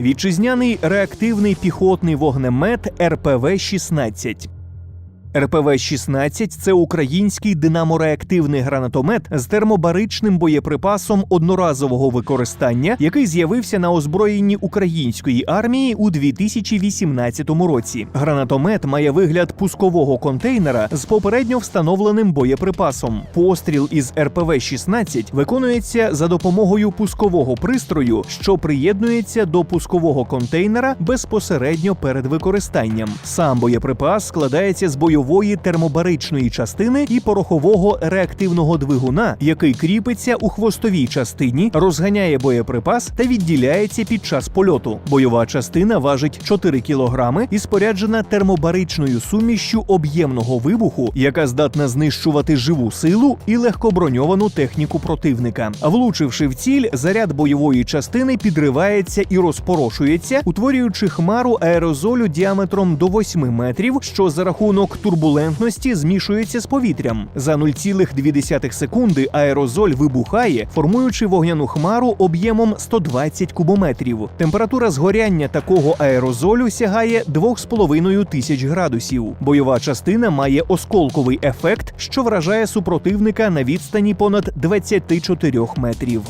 Вітчизняний реактивний піхотний вогнемет РПВ-16. РПВ-16 – це український динамореактивний гранатомет з термобаричним боєприпасом одноразового використання, який з'явився на озброєнні української армії у 2018 році. Гранатомет має вигляд пускового контейнера з попередньо встановленим боєприпасом. Постріл із РПВ-16 виконується за допомогою пускового пристрою, що приєднується до пускового контейнера безпосередньо перед використанням. Сам боєприпас складається з бойової термобаричної частини і порохового реактивного двигуна, який кріпиться у хвостовій частині, розганяє боєприпас та відділяється під час польоту. Бойова частина важить 4 кілограми і споряджена термобаричною сумішшю об'ємного вибуху, яка здатна знищувати живу силу і легкоброньовану техніку противника. Влучивши в ціль, заряд бойової частини підривається і розпорошується, утворюючи хмару аерозолю діаметром до 8 метрів, що за рахунок турбулентності змішується з повітрям. За 0,2 секунди аерозоль вибухає, формуючи вогняну хмару об'ємом 120 кубометрів. Температура згоряння такого аерозолю сягає 2,5 тисяч градусів. Бойова частина має осколковий ефект, що вражає супротивника на відстані понад 24 метрів.